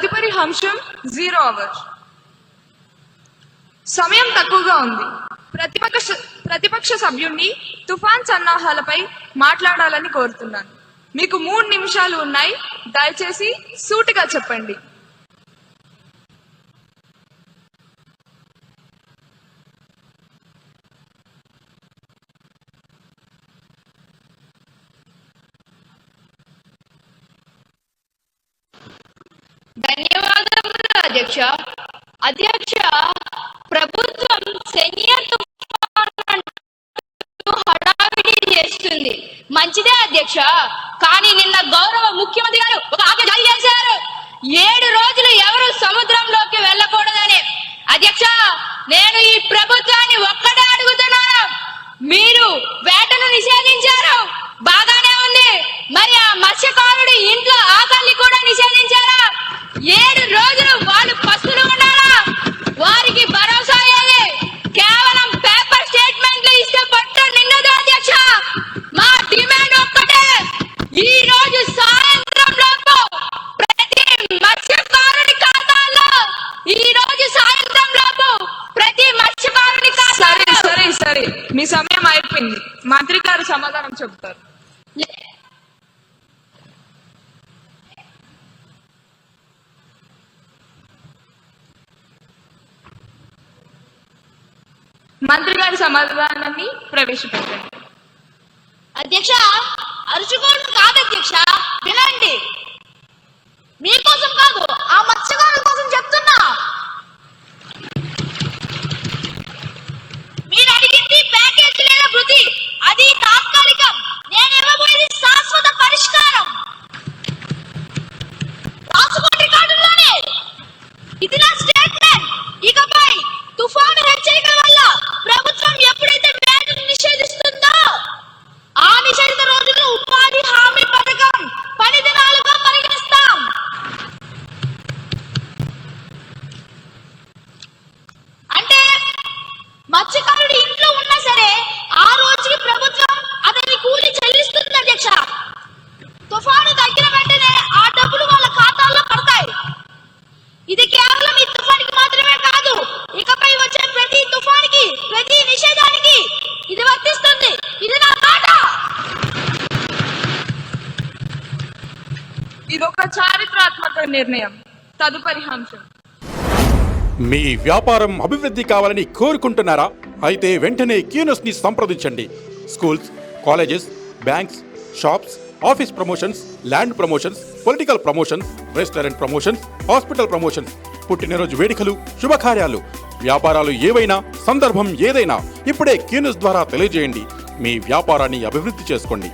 తదుపరి అంశం zero hour. సమయం తక్కువగా ఉంది. ప్రతిపక్ష ప్రతిపక్ష సభ్యుణ్ణి తుఫాన్ సన్నాహాలపై మాట్లాడాలని కోరుతున్నాను. మీకు మూడు నిమిషాలు ఉన్నాయి. దయచేసి సూటిగా చెప్పండి. ధన్యవాదములు అధ్యక్ష అధ్యక్ష ప్రభుత్వం సెనియర్ హడావిడి చేస్తుంది. మంచిదే అధ్యక్ష కానీ నిన్న గౌరవ ముఖ్యమంత్రి గారు ఒక ఆజ్ఞ జారీ చేశారు. ఏడు రోజులు ఎవరు సముద్రంలోకి వెళ్ళకూడదని. అధ్యక్ష నేను ఈ ప్రభుత్వాన్ని అయిపోయింది. మంత్రి గారు సమాధానం చెబుతారు. మంత్రి గారి సమాధానాన్ని ప్రవేశపెట్టండి. అధ్యక్ష అరుచుకోవడం కాదు అధ్యక్ష. మత్స్యకారుడు ఇంట్లో ఉన్నా సరే ఆ రోజుకి ప్రభుత్వం అతని కూలి చెల్లిస్తుంది అధ్యక్ష. తుఫాను తగ్గిన వెంటనే ఆ డబ్బులు వాళ్ళ ఖాతాల్లో పడతాయి. ఇది కేవలం ఈ తుఫానికి మాత్రమే కాదు ఇకపై వచ్చే ప్రతి తుఫానికి ప్రతి నిషేధానికి ఇది వర్తిస్తుంది. ఇది నా మాట ఇది ఒక చారిత్రాత్మక నిర్ణయం. తదుపరి అంశం. మీ వ్యాపారం అభివృద్ధి కావాలని కోరుకుంటున్నారా? అయితే వెంటనే క్యూనస్ని సంప్రదించండి. Schools colleges banks shops office promotions land promotions political promotions restaurant promotions hospital promotions పుట్టినరోజు వేడుకలు శుభకార్యాలు వ్యాపారాలు ఏవైనా సందర్భం ఏదైనా ఇప్పుడే క్యూనస్ ద్వారా తెలియజేయండి. మీ వ్యాపారాన్ని అభివృద్ధి చేసుకోండి.